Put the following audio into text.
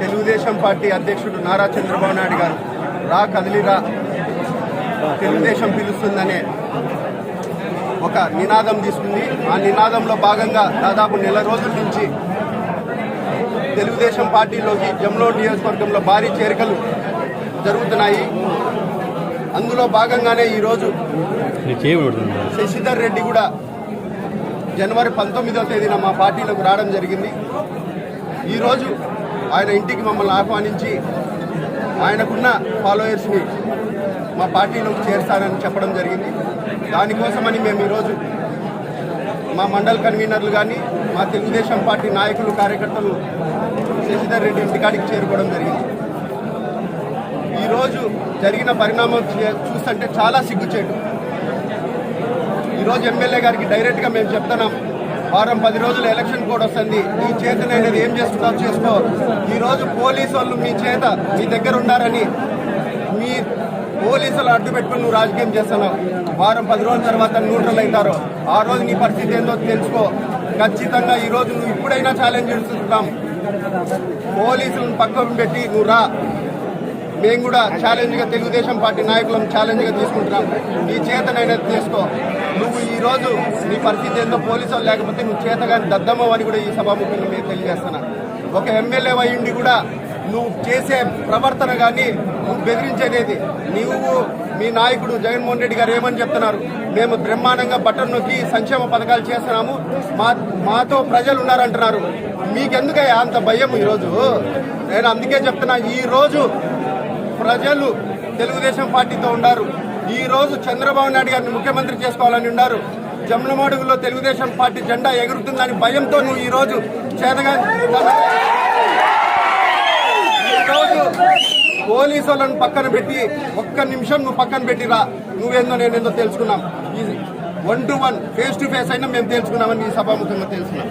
Telugu Desam party అధ్యక్షుడు నారా చంద్రబాబు నాయుడు గారు రా కదిలిరా తెలుగుదేశం పిలుస్తుందనే ఒక నినాదం తీసుకుంది. ఆ నినాదంలో భాగంగా దాదాపు నెల రోజుల నుంచి తెలుగుదేశం పార్టీలోకి జమ్లో నియోజకవర్గంలో భారీ చేరికలు జరుగుతున్నాయి. అందులో భాగంగానే ఈరోజు శశిధర్ రెడ్డి కూడా జనవరి పంతొమ్మిదవ తేదీన మా పార్టీలోకి రావడం జరిగింది. ఈరోజు ఆయన ఇంటికి మమ్మల్ని ఆహ్వానించి ఆయనకున్న ఫాలోయర్స్ని మా పార్టీలోకి చేర్చారని చెప్పడం జరిగింది. దానికోసమని మేము ఈరోజు మా మండల్ కన్వీనర్లు కానీ మా తెలుగుదేశం పార్టీ నాయకులు కార్యకర్తలు శశిధర్ రెడ్డి ఇంటికాడికి చేరుకోవడం జరిగింది. ఈరోజు జరిగిన పరిణామం చే- చూస్తుంటే చాలా సిగ్గుచేటు. ఈరోజు ఎమ్మెల్యే గారికి డైరెక్ట్గా మేము చెప్తున్నాం వారం పది రోజులు ఎలక్షన్ కూడా వస్తుంది. ఈ చేతనైనది ఏం చేస్తున్నావు చేసుకో. ఈరోజు పోలీసు వాళ్ళు మీ చేత మీ దగ్గర ఉన్నారని మీ పోలీసులు అడ్డు పెట్టుకుని నువ్వు రాజకీయం చేస్తున్నావు. వారం పది రోజుల తర్వాత న్యూట్రల్ అవుతారు. ఆ రోజు నీ పరిస్థితి ఏందో తెలుసుకో. ఖచ్చితంగా ఈ రోజు నువ్వు ఇప్పుడైనా ఛాలెంజ్ చేస్తున్నాం. పోలీసులను పక్కన పెట్టి నువ్వు రా. మేము కూడా ఛాలెంజ్గా తెలుగుదేశం పార్టీ నాయకులను ఛాలెంజ్గా తీసుకుంటున్నాం. ఈ చేతనైనా తీసుకో. నువ్వు ఈరోజు నీ పరిస్థితి ఏందో పోలీసు లేకపోతే నువ్వు చేతగాని దద్దమ్మ అని కూడా ఈ సభాముఖంగా మేము తెలియజేస్తున్నా. ఒక ఎమ్మెల్యే అయ్యిండి కూడా నువ్వు చేసే ప్రవర్తన కానీ నువ్వు బెదిరించేది నువ్వు మీ నాయకుడు జగన్మోహన్ రెడ్డి గారు ఏమని చెప్తున్నారు? మేము బ్రహ్మాండంగా బట్టలు నొక్కి సంక్షేమ పథకాలు చేస్తున్నాము. మా మాతో ప్రజలు ఉన్నారంటున్నారు. మీకెందుకయ్యా అంత భయం ఈరోజు? నేను అందుకే చెప్తున్నా ఈరోజు ప్రజలు తెలుగుదేశం పార్టీతో ఉన్నారు ఈ రోజు చంద్రబాబు నాయుడు గారిని ముఖ్యమంత్రి చేసుకోవాలని ఉన్నారు. జమ్లమడుగులో తెలుగుదేశం పార్టీ జెండా ఎగురుతుందని భయంతో నువ్వు ఈ రోజు చేతగా ఈరోజు పోలీసు వాళ్ళను పక్కన పెట్టి ఒక్క నిమిషం నువ్వు పక్కన పెట్టిరా నువ్వేందో నేనేందో తెలుసుకున్నాం. ఈ one to one face to face అయినా మేము తెలుసుకున్నామని ఈ సభాముఖంగా తెలుసుకున్నాం.